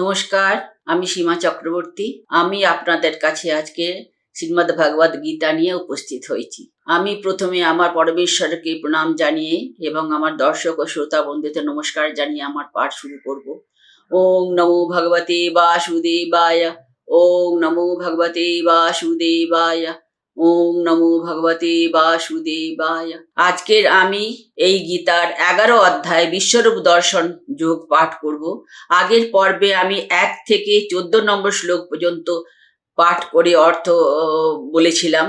নমস্কার, আমি সীমা চক্রবর্তী। আমি আপনাদের কাছে আজকে শ্রীমদ্ ভগবদ গীতা নিয়ে উপস্থিত হয়েছি। আমি প্রথমে আমার পরমেশ্বরকে প্রণাম জানিয়ে এবং আমার দর্শক ও শ্রোতা বন্ধুদের নমস্কার জানিয়ে আমার পাঠ শুরু করব। ওং নমো ভগবতে বাসুদেবায়, ওং নমো ভগবতে বাসুদেবায়। ওং নমো ভগবতে বাসুদেবায়। আজকের আমি এই গীতার এগারো অধ্যায় বিশ্বরূপ দর্শন যোগ পাঠ করব। আগের পর্বে আমি এক থেকে চোদ্দ নম্বর শ্লোক পর্যন্ত পাঠ করে অর্থ বলেছিলাম।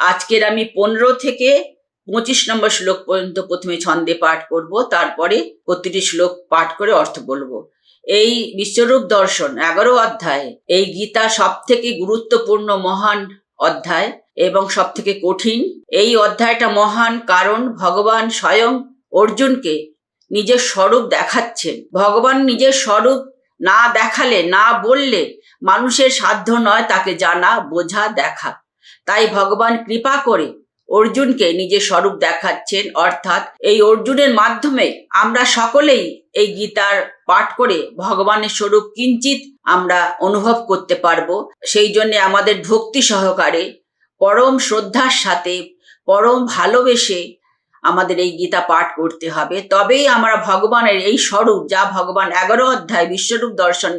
আজকের আমি পনেরো থেকে পঁচিশ নম্বর শ্লোক পর্যন্ত প্রথমে ছন্দে পাঠ করব, তারপরে প্রতিটি শ্লোক পাঠ করে অর্থ বলব। এই বিশ্বরূপ দর্শন এগারো অধ্যায় এই গীতা সব থেকে গুরুত্বপূর্ণ মহান অধ্যায়। এবং সব থেকে কঠিন, এই অধ্যায়টা মহান কারণ ভগবান স্বয়ং অর্জুনকে নিজের স্বরূপ দেখাচ্ছেন। ভগবান নিজের স্বরূপ না দেখালে, না বললে মানুষের সাধ্য নয় তাকে জানা, বোঝা, দেখা। তাই ভগবান কৃপা করে অর্জুনকে নিজের স্বরূপ দেখাচ্ছেন, অর্থাৎ এই অর্জুনের মাধ্যমে আমরা সকলেই এই গীতার পাঠ করে ভগবানের স্বরূপ কিঞ্চিত আমরা অনুভব করতে পারব। সেই জন্য আমাদের ভক্তি সহকারে পরম শ্রদ্ধার সাথে, পরম ভালোবেসে আমাদের এই গীতা পাঠ করতে হবে। তবেই আমরা ভগবানের এই স্বরূপ, যা ভগবান এগারো অধ্যায় বিশ্বরূপ দর্শন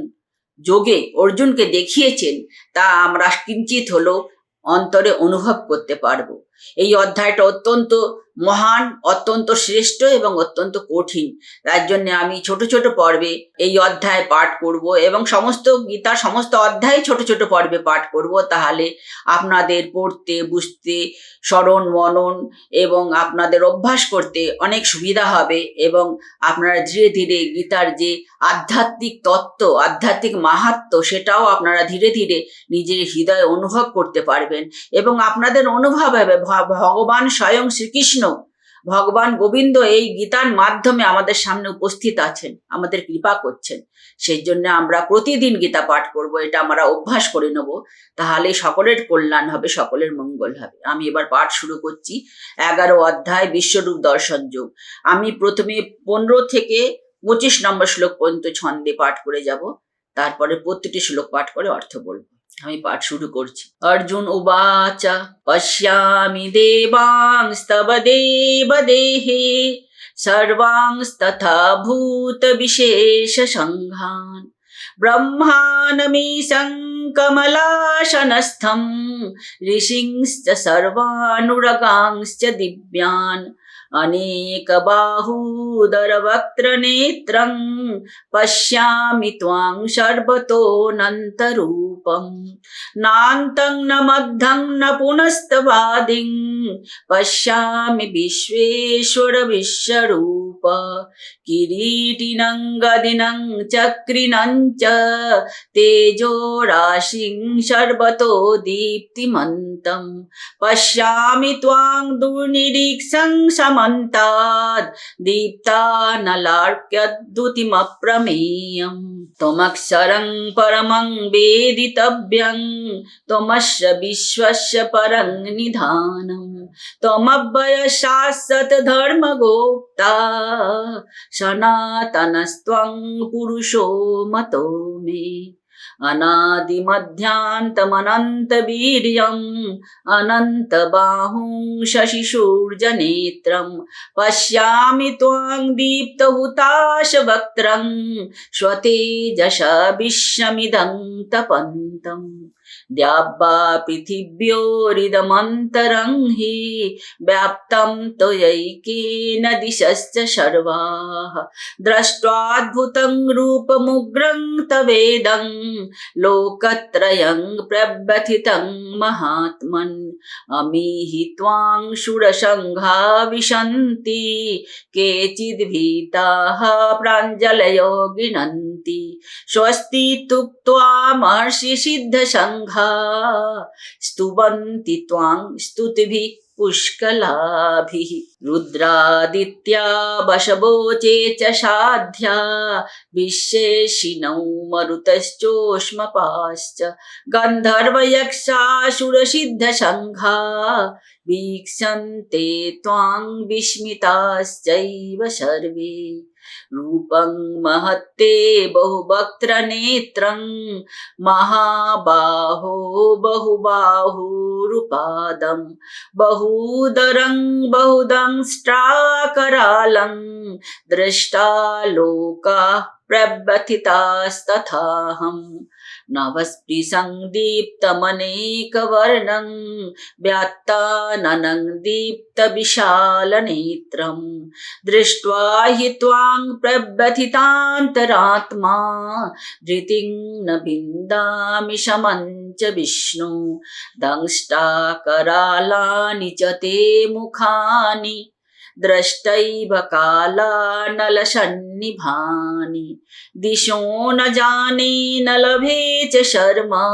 যোগে অর্জুনকে দেখিয়েছেন, তা আমরা কিঞ্চিত হলেও অন্তরে অনুভব করতে পারব। এই অধ্যায়টা অত্যন্ত মহান, অত্যন্ত শ্রেষ্ঠ এবং অত্যন্ত কঠিন। তার জন্য আমি ছোট ছোট পর্বে এই অধ্যায় পাঠ করব এবং সমস্ত গীতার সমস্ত অধ্যায় ছোট ছোট পর্বে পাঠ করব। তাহলে আপনাদের পড়তে, বুঝতে, স্মরণ, মনন এবং আপনাদের অভ্যাস করতে অনেক সুবিধা হবে এবং আপনারা ধীরে ধীরে গীতার যে আধ্যাত্মিক তত্ত্ব, আধ্যাত্মিক মাহাত্ম্য, সেটাও আপনারা ধীরে ধীরে নিজের হৃদয়ে অনুভব করতে পারবেন এবং আপনাদের অনুভব হবে, ভগবান স্বয়ং শ্রীকৃষ্ণ ভগবান গোবিন্দ এই গীতার মাধ্যমে আমাদের সামনে উপস্থিত আছেন, আমাদের কৃপা করছেন। সেই জন্য আমরা প্রতিদিন গীতা পাঠ করব, এটা আমরা অভ্যাস করে নেব। তাহলে সকলের কল্যাণ হবে, সকলের মঙ্গল হবে। আমি এবার পাঠ শুরু করছি। এগারো অধ্যায়, বিশ্বরূপ দর্শন যোগ। আমি প্রথমে পনেরো থেকে পঁচিশ নম্বর শ্লোক পর্যন্ত ছন্দে পাঠ করে যাব। তারপরে প্রতিটি শ্লোক পাঠ করে অর্থ বলব। আমি পাঠ শুরু করছি। অর্জুন উবাচ, পশ্যামি দেবাংস্তব দেব দেহে সর্বাংস্তথা ভূত বিশেষ সংঘান। ব্রহ্মানমি কমলাশনস্থম ঋষিংশ্চ সর্বানুরগাংশ্চ দিব্যাन् अनेकबाहूदरवक्त्रनेत्रं पश्यामि त्वां सर्वतोऽनन्तरूपं नान्तं न मद्धं न पुनस्तवादिं पश्यामि विश्वेश्वर विश्वरूप किरीटिनं गदिनं चक्रिणं च तेजो राशिं सर्वतो दीप्तिमन्तं पश्यामि त्वां दुर्निरीक्षं समन्ताद् दीप्तानलार्क्यद्युतिमप्रमेयम् त्वमक्षरं परमं वेदितव्यं त्वमस्य विश्वस्य परं निधानम् त्वमव्ययशाश्वतधर्मगोप्ता सनातनस्त्वं पुरुषो मतो मे। अनादिमध्यान्तमनन्तवीर्यम् अनन्तबाहुं शशिशूर्जनेत्रं। पश्यामि त्वां दीप्तहुताशवक्त्रं स्वतेजसा विश्वमिदं तपन्तम् द्यावा पृथिव्योरिदमन्तरं हि व्याप्तं त्वयैकेन दिशश्च सर्वाः द्रष्ट्वाद्भुतं रूपमुग्रं तवेदं लोकत्रयं प्रव्यथितं महात्मन्। अमीहि त्वां शूरसङ्घा विशन्ति केचिद्भीताः प्राञ्जलयो गिनन्ति स्वस्ति तुक्त्वा महर्षि सिद्धसङ्घा स्तुवन्ति त्वां स्तुतिभिः पुष्कलाभिः। रुद्रादित्या वशवोचे च साध्या। विश्वेशिनौ मरुतश्चोष्मपाश्च। गन्धर्वयक्षासुरसिद्धसङ्घा वीक्षन्ते त्वां विस्मिताश्चैव सर्वे। रूपं महत्ते बहुभक्त्रनेत्रं। महाबाहो बहुबाहुरुपादं। बहुदरं बहुदंष्ट्राकरालं। दृष्टा लोका प्रव्यथितास्तथाहम् नवस्पृशं दीप्तमनेकवर्णं व्यात्ताननं दीप्तविशालनेत्रं दृष्ट्वा हि त्वां प्रव्यथितान्तरात्मा धृतिं न विन्दामि शमं च विष्णु दंष्टाकरालानि च ते मुखानि द्रष्टैव कालानलसन्निभानि दिशो न जाने न लभे च शर्मा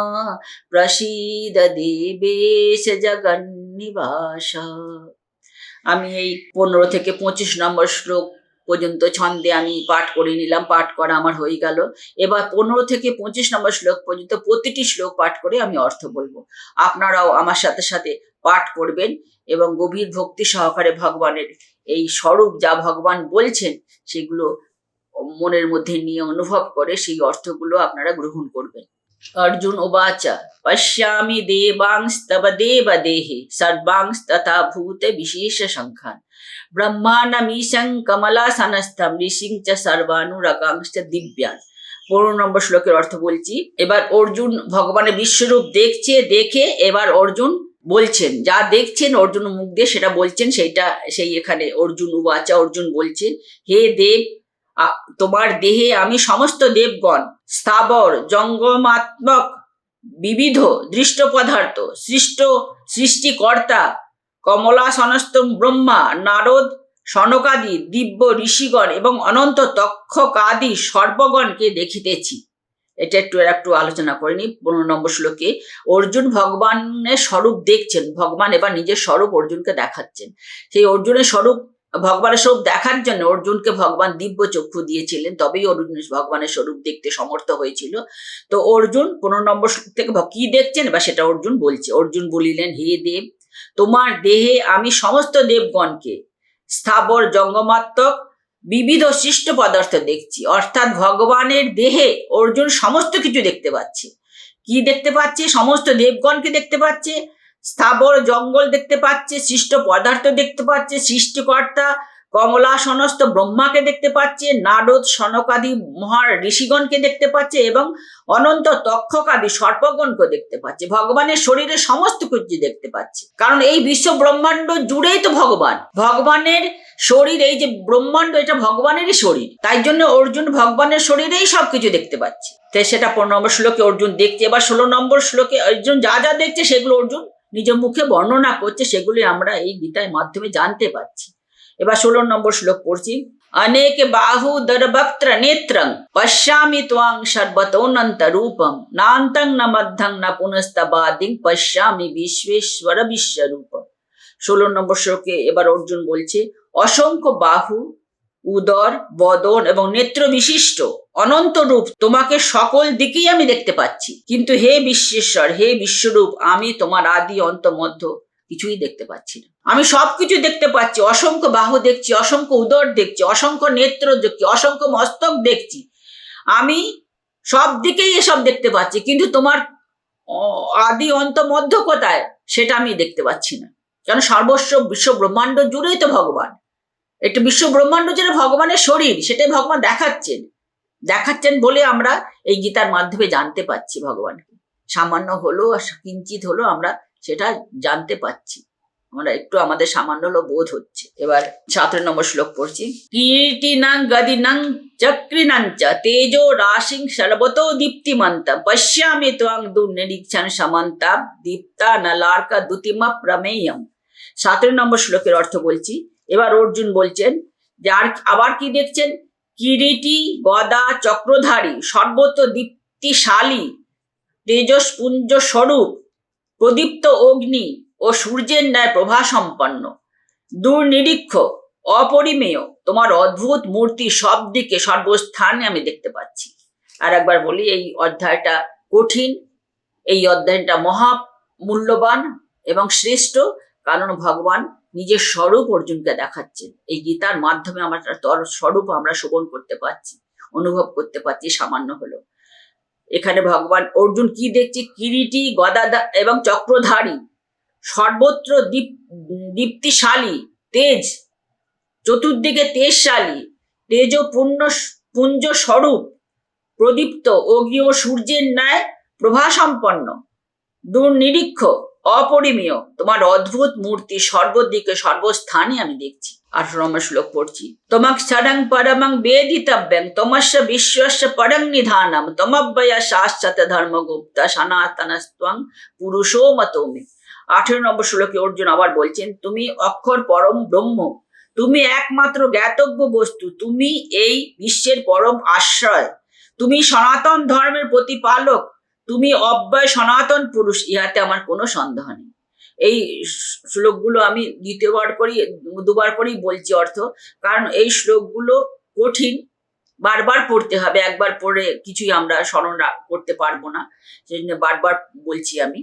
প্রসীদ দেবেশ জগন্নিবাস আমি এই পনেরো থেকে পঁচিশ নম্বর শ্লোক পর্যন্ত ছন্দে আমি পাঠ করে নিলাম পাঠ করা আমার হয়ে গেল এবার পনেরো থেকে পঁচিশ নম্বর শ্লোক পর্যন্ত প্রতিটি শ্লোক পাঠ করে আমি অর্থ বলবো আপনারাও আমার সাথে সাথে পাঠ করবেন এবং গভীর ভক্তি সহকারে ভগবানের এই স্বরূপ যা ভগবান বলছেন, সেগুলো মনের মধ্যে নিয়ে অনুভব করে সেই অর্থগুলো আপনারা গ্রহণ করবেন। অর্জুন উবাচা, পশ্যামি দেবাংস্তব দেব দেহে সর্বাংস্তথা ভূত বিশেষ সংখ্যান। ব্রহ্মাণ্ডমীশং কমলাসনস্থম, ঋষিং চ সর্বানুরাগাংশ দিব্যান। পনেরো নম্বর শ্লোকের অর্থ বলছি, এবার অর্জুন ভগবানের বিশ্বরূপ দেখছে, দেখে এবার অর্জুন বলছেন, যা দেখছেন অর্জুন মুখ দিয়ে সেটা বলছেন, সেইটা সেই এখানে অর্জুন উবাচা অর্জুন বলছেন, হে দেব তোমার দেহে আমি সমস্ত দেবগণ, স্থাবর, জঙ্গমাত্মক, বিবিধ দৃষ্ট পদার্থ, সৃষ্ট সৃষ্টিকর্তা কমলা সনস্ত ব্রহ্মা, নারদ, সনকাদি, দিব্য ঋষিগণ এবং অনন্ত তক্ষকাদি সর্বগণকে দেখিতেছি। এটা একটু একটু আলোচনা করিনি পনেরো নম্বর শ্লোকে, অর্জুন ভগবানের স্বরূপ দেখছেন। ভগবান এবার নিজের স্বরূপ অর্জুনকে দেখাচ্ছেন। সেই অর্জুনের স্বরূপ, ভগবানের স্বরূপ দেখার জন্য অর্জুনকে ভগবান দিব্য চক্ষু দিয়েছিলেন। তবেই অর্জুন ভগবানের স্বরূপ দেখতে সমর্থ হয়েছিল। তো অর্জুন, পনেরো নম্বর থেকে কি দেখছেন? বা সেটা অর্জুন বলছে। অর্জুন বলিলেন, হে দেব, তোমার দেহে আমি সমস্ত দেবগণকে, স্থাবর জঙ্গমাত্মক বিবিধ সৃষ্ট পদার্থ দেখছি। অর্থাৎ ভগবানের দেহে অর্জুন সমস্ত কিছু দেখতে পাচ্ছে। কি দেখতে পাচ্ছে? সমস্ত দেবগণকে দেখতে পাচ্ছে। স্থাবর জঙ্গল দেখতে পাচ্ছে। সৃষ্ট পদার্থ দেখতে পাচ্ছে। সৃষ্টিকর্তা কমলা সমস্ত ব্রহ্মাকে দেখতে পাচ্ছে, নারদ সনকাদি মহা ঋষিগণকে দেখতে পাচ্ছে এবং অনন্ত তক্ষকাদি সর্পগণকে দেখতে পাচ্ছে। ভগবানের শরীরে সমস্ত কিছু দেখতে পাচ্ছে। কারণ এই বিশ্ব ব্রহ্মাণ্ড জুড়েই তো ভগবান। ভগবানের শরীর, এই যে ব্রহ্মাণ্ড, এটা ভগবানেরই শরীর। তাই জন্য অর্জুন ভগবানের শরীরেই সবকিছু দেখতে পাচ্ছে। তাই সেটা পনেরো নম্বর শ্লোকে অর্জুন দেখছে। এবার ষোলো নম্বর শ্লোকে অর্জুন যা যা দেখছে সেগুলো অর্জুন নিজ মুখে বর্ণনা করছে। সেগুলি আমরা এই গীতার মাধ্যমে জানতে পারছি। এবার ষোলো নম্বর শ্লোক পড়ছি। অনেক বাহু দরবক্ত্র নেত্রং, পশ্যামি ত্বাং সর্বতোনন্ত রূপম নান্তং ন মধ্যং ন পুনস্তবাদিং, পশ্যামি বিশ্বেশ্বর বিশ্বরূপম। ষোলো নম্বর শ্লোকে এবার অর্জুন বলছে, অসংখ্য বাহু, উদর, বদন এবং নেত্র বিশিষ্ট, অনন্ত রূপ তোমাকে সকল দিকেই আমি দেখতে পাচ্ছি। কিন্তু হে বিশ্বেশ্বর, হে বিশ্বরূপ, আমি তোমার আদি অন্ত মধ্য কিছুই দেখতে পাচ্ছি না। আমি সবকিছু দেখতে পাচ্ছি। অসংখ্য বাহু দেখছি, অসংখ্য উদর দেখছি, অসংখ্য নেত্র দেখছি, অসংখ্য মস্তক দেখছি। আমি সব দিকেই এসব দেখতে পাচ্ছি, কিন্তু তোমার আদি অন্ত মধ্য কোথায়? সেটা আমি দেখতে পাচ্ছি না। কারণ সর্বস্ব বিশ্ব ব্রহ্মাণ্ড জুড়েই তো ভগবান। একটা বিশ্ব ব্রহ্মাণ্ড যেটা ভগবানের শরীর, সেটাই ভগবান দেখাচ্ছেন। দেখাচ্ছেন বলে আমরা এই গীতার মাধ্যমে জানতে পাচ্ছি ভগবানকে। সামান্য হলো আর কিঞ্চিত হলো আমরা সেটা জানতে পাচ্ছি। আমরা একটু আমাদের সামান্য হলো বোধ হচ্ছে। এবার সতেরো নম্বর শ্লোক পড়ছি। কীর্তিনাং গদিনাং চক্রিনাং চ তেজো রাশিং সর্বতো দীপ্তিমন্ত। পশ্যামি ত্বং দুর্নিরীক্ষণ সমন্তা দীপ্তা নলার্কা দুতিমা প্রমেয়ম। সতেরো নম্বর শ্লোকের অর্থ বলছি। এবার অর্জুন বলছেন যে আর আবার কি দেখছেন? কিরিটি, গদা, চক্রধারী সর্বত্র দীপ্তিশালী তেজস্পুঞ্জ স্বরূপ প্রদীপ্ত অগ্নি ও সূর্যের ন্যায় প্রভা সম্পন্ন দুর্নিরীক্ষ, অপরিমেয়। তোমার অদ্ভুত মূর্তি সব দিকে সর্বস্থানে আমি দেখতে পাচ্ছি। আর একবার বলি, এই অধ্যায়টা কঠিন, এই অধ্যায়টা মহা মূল্যবান এবং শ্রেষ্ঠ, কারণ ভগবান নিজের স্বরূপ অর্জুনকে দেখাচ্ছেন। এই গীতার মাধ্যমে আমরা তার স্বরূপ আমরা শোভন করতে পারছি, অনুভব করতে পারছি সামান্য হলো এখানে ভগবান অর্জুন কি দেখছে? কিরিটি গদাদা এবং চক্রধারী। সর্বত্র দীপ, দীপ্তিশালী, তেজ, চতুর্দিকে তেজশালী তেজ পূর্ণ পুঞ্জ স্বরূপ প্রদীপ্ত অগ্নি ও সূর্যের ন্যায় প্রভাসম্পন্ন, দুর্নিরীক্ষ, অপরিমীয়। তোমার অদ্ভুত মূর্তি সর্বদিকে সর্বস্থানে আমি দেখছি। আঠারো নম্বর শ্লোক পড়ছি। তোমাক সরং পরমং বেদিতব্যং, তোমাস্য বিশ্বস্য পরং নিধানম তমব্যয়া শাশ্বত ধর্মগুপ্ত সনাতনস্ত্বং পুরুষো মতমে আঠেরো নম্বর শ্লোকে অর্জুন আবার বলছেন, তুমি অক্ষর পরম ব্রহ্ম, তুমি একমাত্র জ্ঞাতব্য বস্তু, তুমি এই বিশ্বের পরম আশ্রয়। তুমি সনাতন ধর্মের প্রতিপালক, তুমি অব্যয় সনাতন পুরুষ, ইহাতে আমার কোনো সন্দেহ নেই। এই শ্লোকগুলো আমি দ্বিতীয়বার করি, দুবার করেই বলছি অর্থ, কারণ এই শ্লোকগুলো কঠিন, বারবার পড়তে হবে, একবার পড়ে কিছুই আমরা স্মরণ করতে পারব না, সেই জন্য বারবার বলছি আমি।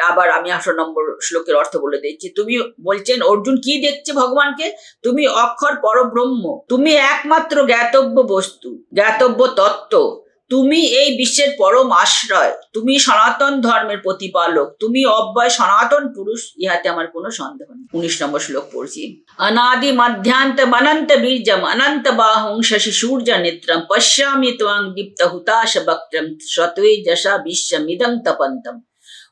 আবার আমি আঠারো নম্বর শ্লোকের অর্থ বলে দিচ্ছি তুমি বলছেন, অর্জুন, কি দেখছে ভগবানকে? তুমি অক্ষর পরব্রহ্ম। তুমি একমাত্র জ্ঞাতব্য বস্তু, জ্ঞাতব্য তত্ত্ব। তুমি এই বিশ্বের পরম আশ্রয়। তুমি সনাতন ধর্মের প্রতিপালক। তুমি অব্যয় সনাতন পুরুষ, ইহাতে আমার কোনো সন্দেহ নেই। উনিশ নম্বর শ্লোক পড়ছি। অনাদি মধ্যান্ত অনন্ত বীর্যম, অনন্ত বাহুং শশি সূর্য নেত্রম, পশ্যামি ত্বাং দীপ্ত হুতাশ বক্ত্রম সত্বে যশা বিশ্বমিদং তপন্তম।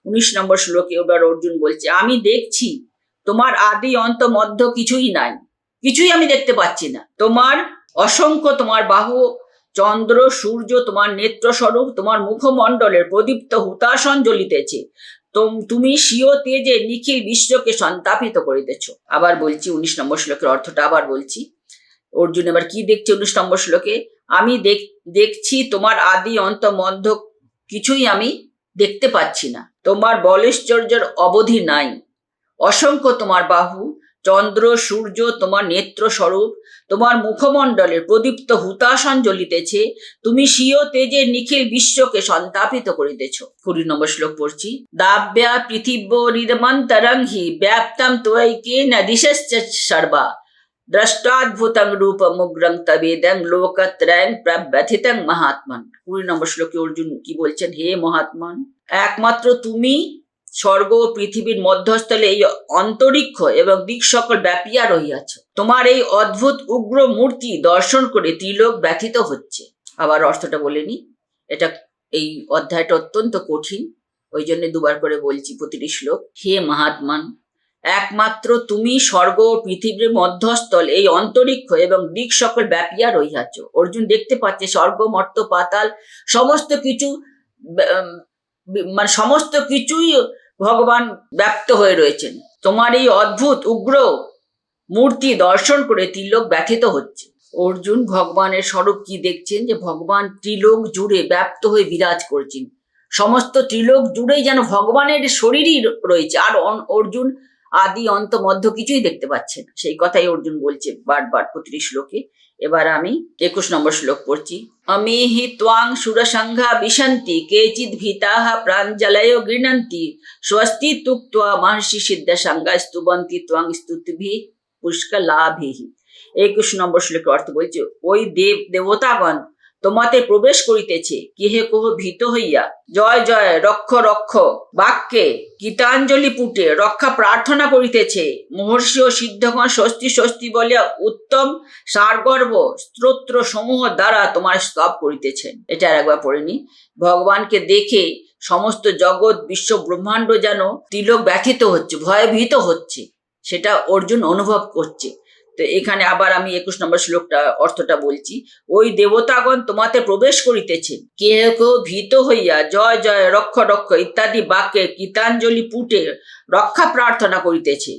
উনিশ নম্বর শ্লোকে এবার অর্জুন বলছে, আমি দেখছি তোমার আদি অন্ত মধ্য কিছুই নাই। কিছুই আমি দেখতে পাচ্ছি না। তোমার অসংখ্য, তোমার বাহু, চন্দ্র, সূর্য, তোমার নেত্র স্বরূপ তোমার মুখমণ্ডলের প্রদীপ্ত হুতাসন জ্বলিতেছে। তোম- স্বীয় তেজে নিখিল বিশ্বকে সন্তাপিত করিতেছ। আবার বলছি উনিশ নম্বর শ্লোকের অর্থটা আবার বলছি। অর্জুন এবার কি দেখছে উনিশ নম্বর শ্লোকে? আমি দেখ- দেখছি তোমার আদি অন্ত মধ্য কিছুই আমি দেখতে পাচ্ছি না। তোমার বলেশ্বর্যের অবধি নাই। অসংখ্য তোমার বাহু, চন্দ্র, সূর্য, তোমার নেত্র স্বরূপ তোমার মুখমণ্ডলের প্রদীপ্ত হুতাসন জ্বলিতেছে, তুমি স্বীয় তেজে নিখিল বিশ্বকে সন্তাপিত করিতেছ। কুড়ি নম্বর শ্লোক পড়ছি, দাব্যা পৃথিব্য হৃদমন্তরং হি ব্যাপ্তম ত্বৈকে নদিশশ্চ সর্বা, দ্রষ্টাদ্ভুতং রূপমুগ্রং তবেদং লোকত্রয়ং প্রব্যথিতং মহাত্মান। কুড়ি নম্বর শ্লোকে অর্জুন কি বলছেন? হে মহাত্মান একমাত্র তুমি স্বর্গ ও পৃথিবীর মধ্যস্থলে এই অন্তরিক্ষ এবং দিক সকল ব্যাপিয়া রহিয়াছ। তোমার এই অদ্ভুত উগ্র মূর্তি দর্শন করে ত্রিলোক ব্যথিত হচ্ছে। আবার অর্থটা বলেনি এটা এই অধ্যায়টা অত্যন্ত কঠিন। ওই জন্য দুবার করে বলছি প্রতিটি শ্লোক। হে মহাত্মান, একমাত্র তুমি স্বর্গ ও পৃথিবীর মধ্যস্থল এই অন্তরিক্ষ এবং দিক সকল ব্যাপিয়া রহিয়াছ। অর্জুন দেখতে পাচ্ছে স্বর্গ, মর্ত, পাতাল, সমস্ত কিছু মানে সমস্ত কিছুই ভগবান ব্যক্ত হয়ে রয়েছেন। তোমার এই অদ্ভুত উগ্র মূর্তি দর্শন করে ত্রিলোক ব্যথিত হচ্ছে। অর্জুন ভগবানের স্বরূপ কি দেখছেন যে ভগবান ত্রিলোক জুড়ে ব্যপ্ত হয়ে বিরাজ করছেন। সমস্ত ত্রিলোক জুড়েই যেন ভগবানের শরীরই রয়েছে। আর অর্জুন আদি অন্ত মধ্য কিছুই দেখতে পাচ্ছে সেই কথাই অর্জুন বলছে বারবার প্রতিটি শ্লোকে। এবার আমি একুশ নম্বর শ্লোক পড়ছি। অমিহি ত্বাং সুরসংঘা বিশন্তি কেচিদ ভীতাহ প্রাঞ্জলয় গৃণন্তি স্বস্তি তুক্তা মহর্ষি সিদ্ধ সংজ্ঞা স্তুবন্তি ত্বাং স্তুতিভি পুষ্কলাভিহি একুশ নম্বর অর্থ বলছে, ওই দেব দেবতাগণ তোমাতে প্রবেশ করিতেছে, কেহে কহ ভীত হইয়া। জয় জয়, রক্ষ রক্ষ, বাক্যে গীতাঞ্জলি পুটে রক্ষা প্রার্থনা করিতেছে। মহর্ষি ও সিদ্ধগণ স্বস্তি স্বস্তি বলিয়া উত্তম সারগর্ব স্তোত্র সমূহ দ্বারা তোমার স্তব করিতেছেন। এটা একবার পড়েনি ভগবানকে দেখে সমস্ত জগৎ, বিশ্ব ব্রহ্মাণ্ড যেন তিলক ব্যথিত হচ্ছে, ভয়ভীত হচ্ছে। সেটা অর্জুন অনুভব করছে। তো এখানে আবার আমি একুশ নম্বর শ্লোকটা, অর্থটা বলছি। ওই দেবতাগণ তোমাতে প্রবেশ করিতেছেন কেহ কেউ ভীত হইয়া জয় জয় রক্ষ রক্ষ ইত্যাদি বাক্যে গীতাঞ্জলি পুটে রক্ষা প্রার্থনা করিতেছে।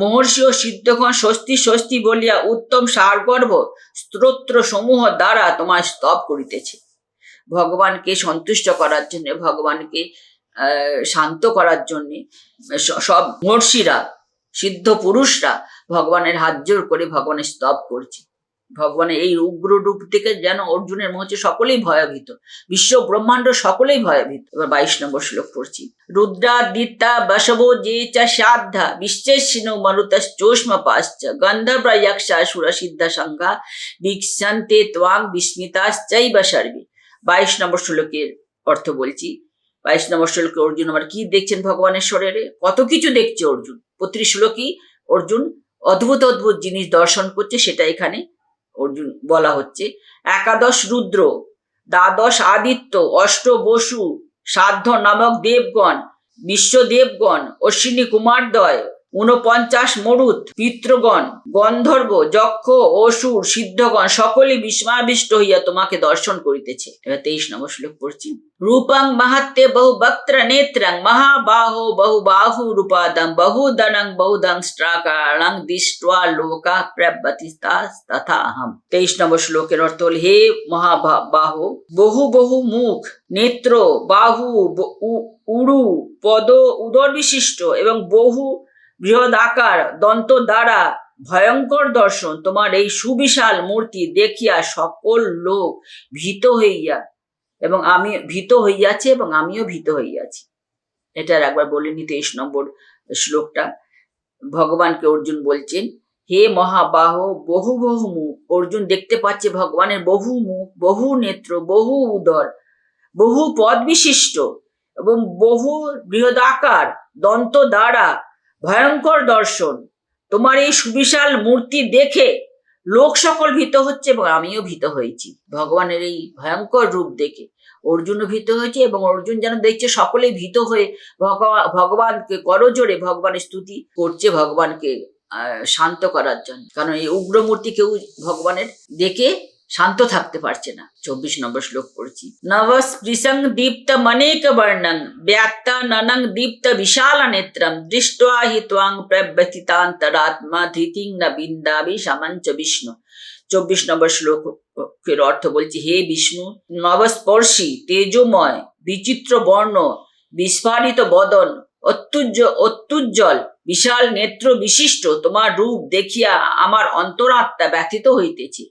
মহর্ষি ও সিদ্ধগণ স্বস্তি স্বস্তি বলিয়া উত্তম সারগর্ভ স্তোত্র সমূহ দ্বারা তোমার স্তব করিতেছে। ভগবানকে সন্তুষ্ট করার জন্য, ভগবানকে শান্ত করার জন্যে সব মহর্ষিরা সিদ্ধ পুরুষরা ভগবানের হাত জোর করে ভগবানের স্তব করছে। ভগবানের এই উগ্র রূপ থেকে যেন অর্জুনের হচ্ছে সকলেই ভয়ভীত বিশ্ব ব্রহ্মাণ্ড সকলেই ভয়ভীত এবার বাইশ নম্বর শ্লোক পড়ছি। রুদ্রাদিত্যা বসবো যে চ সাধ্যা বিশ্বেষ্ণ মরুতস চোষ্ম পাশ্চ গন্ধর্ব যক্ষা সুর সিদ্ধা সংজ্ঞা বিক্ষন্তে ত্বাং বিস্মিতাশ্চৈব সর্বে। বাইশ নম্বর শ্লোকের অর্থ বলছি বাইশ নম্বর শ্লোকে অর্জুন, আবার কি দেখছেন ভগবানের শরীরে? কত কিছু দেখছে অর্জুন। প্রতিটি শ্লোকই অর্জুন অদ্ভুত অদ্ভুত জিনিস দর্শন করছে, সেটা এখানে অর্জুন বলা হচ্ছে। একাদশ রুদ্র, দ্বাদশ আদিত্য, অষ্ট বসু, সাধ্য নামক দেবগণ বিশ্ব দেবগণ, অশ্বিনী কুমারদ্বয় উনপঞ্চাশ মরুত পিত্রগণ গন্ধর্ব, যক্ষ, অসুর, সিদ্ধগণ সকলে বিস্মাবিষ্ট হইয়া তোমাকে দর্শন করিতেছে। এবার তেইশ নম্বর শ্লোক পড়ছি। রূপাং মাহাত্মে বহু বক্ত্র নেত্রং মহাবাহ বহু বাহু রূপাদং বহু দনং বহুদং স্ট্রাকারং দৃষ্টা লোকা প্রবতিতা তথা আহম তেইশ নম্বর শ্লোকের অর্থ হল, হে মহাবাহ, বহু বহু মুখ, নেত্র, বাহু উড়ু পদ, উদর বিশিষ্ট এবং বহু বৃহৎ আকার, দন্ত দ্বারা ভয়ঙ্কর দর্শন, তোমার এই সুবিশাল মূর্তি দেখিয়া সকল লোক ভীত হইয়া এবং আমি ভীত হইয়াছি এবং আমিও ভীত হইয়াছি। এটার একবার বলিনি তেইশ নম্বর শ্লোকটা। ভগবানকে অর্জুন বলছেন, হে মহাবাহ, বহু বহু মুখ, অর্জুন দেখতে পাচ্ছে ভগবানের বহু মুখ, বহু নেত্র, বহু উদর, বহু পদ বিশিষ্ট এবং বহু বৃহদাকার দন্ত দ্বারা ভয়ঙ্কর দর্শন। তোমার এই সুবিশাল মূর্তি দেখে লোক সকল ভীত হচ্ছে এবং আমিও ভীত হয়েছি। ভগবানের এই ভয়ঙ্কর রূপ দেখে অর্জুনও ভীত হয়েছে এবং অর্জুন যেন দেখছে সকলেই ভীত হয়ে ভগবান ভগবানকে করজোরে ভগবানের স্তুতি করছে ভগবানকে শান্ত করার জন্য। কারণ এই উগ্র মূর্তি কেউ ভগবানের দেখে শান্ত থাকতে পারছে না। চব্বিশ নম্বর শ্লোক পড়ছি। নবস পৃসং দীপ্ত মনেক বর্ণং ব্যাত্ত ননং দীপ্ত বিশাল নেত্রম, দৃষ্ট্বা হি ত্বাং প্রব্যথিতান্তরাত্মা ধৃতিং বিন্দাবি সমঞ্চ বিষ্ণু। চব্বিশ নম্বর শ্লোক শ্লোকের অর্থ বলছি, হে বিষ্ণু, নবস্পর্শী, তেজময় বিচিত্র বর্ণ বিস্ফারিত বদন, অত্যুজ্জ, অত্যুজ্জ্বল, বিশাল নেত্র বিশিষ্ট তোমার রূপ দেখিয়া আমার অন্তরাত্মা ব্যথিত হইতেছে।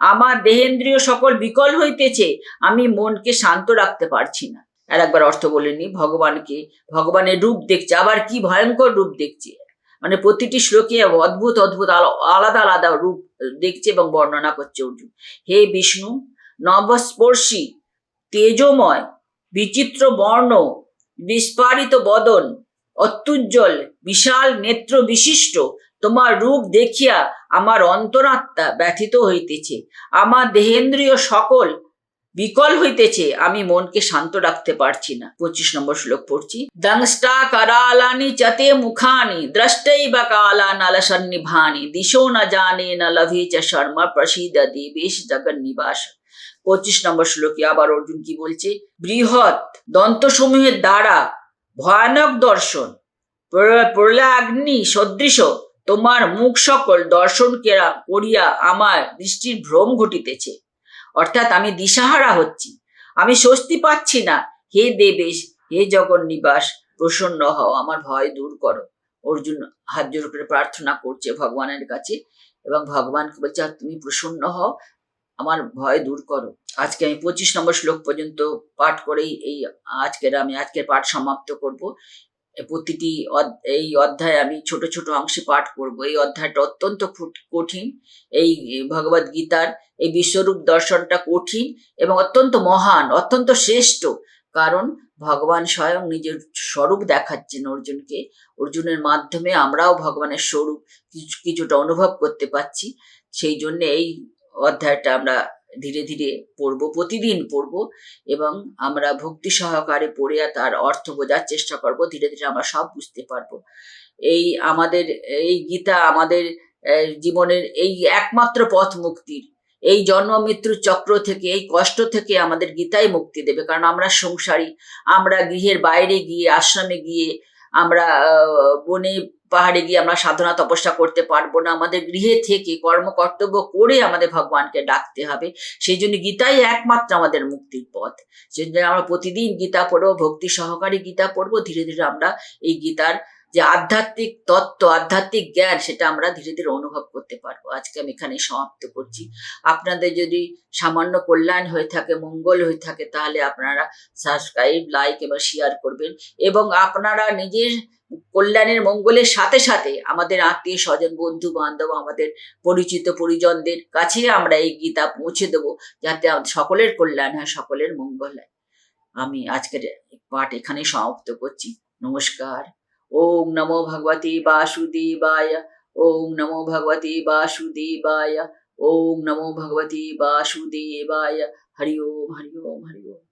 আমার দেহেন্দ্রিয় সকল বিকল হইতেছে, আমি মনকে শান্ত রাখতে পারছি না। আর একবার অর্থ বলেনি ভগবানকে, ভগবানের রূপ দেখছে, আবার কি ভয়ঙ্কর রূপ দেখছে। মানে প্রতিটি শ্লোকে অদ্ভুত অদ্ভুত আলাদা আলাদা রূপ দেখছে এবং বর্ণনা করছে অর্জুন। হে বিষ্ণু, নবস্পর্শী, তেজময়, বিচিত্র বর্ণ, বিস্ফারিত বদন, অত্যুজ্জ্বল, বিশাল নেত্র বিশিষ্ট তোমার রূপ দেখিয়া আমার অন্তরাত্মা ব্যথিত হইতেছে। আমার দেহেন্দ্রিয় সকল বিকল হইতেছে, আমি মনকে শান্ত রাখতে পারছি না। পঁচিশ নম্বর শ্লোক পড়ছি, দংষ্টা করালানি চতে মুখানি, দ্রষ্টই বা কালা নল সন্নিভানি, দিশো না জানে ন লভে চ শর্ম প্রসিদ দেবেশ জগন নিবাস পঁচিশ নম্বর শ্লোকে আবার অর্জুন কি বলছে, বৃহৎ দন্তসমূহের দ্বারা ভয়ানক দর্শন প্র- প্রলয়াগ্নি সদৃশ তোমার মুখ সকল দর্শন কেরা করিয়া আমার দৃষ্টির ভ্রম ঘটিতেছে। অর্থাৎ আমি দিশাহারা হচ্ছি। আমি স্বস্তি পাচ্ছি না। হে দেবেশ, হে জগন নিবাস প্রসন্ন হও, আমার ভয় দূর করো। অর্জুন হাত জোর করে প্রার্থনা করছে ভগবানের কাছে এবং ভগবানকে বলছে তুমি প্রসন্ন হও, আমার ভয় দূর করো। আজকে আমি পঁচিশ নম্বর শ্লোক পর্যন্ত পাঠ করেই এই আজকের আমি আজকের পাঠ সমাপ্ত করব। প্রতিটি এই অধ্যায় আমি ছোট ছোট অংশে পাঠ করব। এই অধ্যায়টা অত্যন্ত কঠিন। এই ভগবদ গীতার এই বিশ্বরূপ দর্শনটা কঠিন এবং অত্যন্ত মহান, অত্যন্ত শ্রেষ্ঠ। কারণ ভগবান স্বয়ং নিজের স্বরূপ দেখাচ্ছেন অর্জুনকে। অর্জুনের মাধ্যমে আমরাও ভগবানের স্বরূপ কিছু- কিছুটা অনুভব করতে পারছি। সেই জন্য এই অধ্যায়টা আমরা ধীরে ধীরে পড়ব, প্রতিদিন পড়ব এবং আমরা ভক্তি সহকারে পড়ে তার অর্থ বোঝার চেষ্টা করব, ধীরে ধীরে আমরা সব বুঝতে পারব। এই আমাদের, এই গীতা আমাদের জীবনের এই একমাত্র পথ মুক্তির। এই জন্ম মৃত্যুর চক্র থেকে, এই কষ্ট থেকে আমাদের গীতাই মুক্তি দেবে। কারণ আমরা সংসারী, আমরা গৃহের বাইরে গিয়ে, আশ্রমে গিয়ে আমরা বনে পাহাড়ে গিয়ে আমরা সাধনা তপস্যা করতে পারব না। আমাদের গৃহে থেকে কর্ম কর্তব্য করে আমাদের ভগবানকে ডাকতে হবে। সেই জন্য গীতাই একমাত্র আমাদের মুক্তির পথ। সেই জন্য আমরা প্রতিদিন গীতা পড়ব, ভক্তি সহকারে গীতা পড়ব। ধীরে ধীরে আমরা এই গীতার যে আধ্যাত্মিক তত্ত্ব, আধ্যাত্মিক জ্ঞান, সেটা আমরা ধীরে ধীরে অনুভব করতে পারব। আজকে আমি এখানে সমাপ্ত করছি। আপনাদের যদি সামান্য কল্যাণ হয়ে থাকে, মঙ্গল হয়ে থাকে, তাহলে আপনারা সাবস্ক্রাইব লাইক এবং শেয়ার করবেন। এবং আপনারা নিজের কল্যাণের মঙ্গলের সাথে সাথে আমাদের আত্মীয় স্বজন, বন্ধু বান্ধব, আমাদের পরিচিত পরিজনদের কাছে আমরা এই গীতা পৌঁছে দেবো, যাতে সকলের কল্যাণ হয়, সকলের মঙ্গল হয়। আমি আজকের পাঠ এখানে সমাপ্ত করছি। নমস্কার। ওম নমো ভগবতে বাসুদেবায়, ওম নমো ভগবতে বাসুদেবায়, ওম নমো ভগবতে বাসুদেবায়। হরি ওম হরি ওম হরি ওম।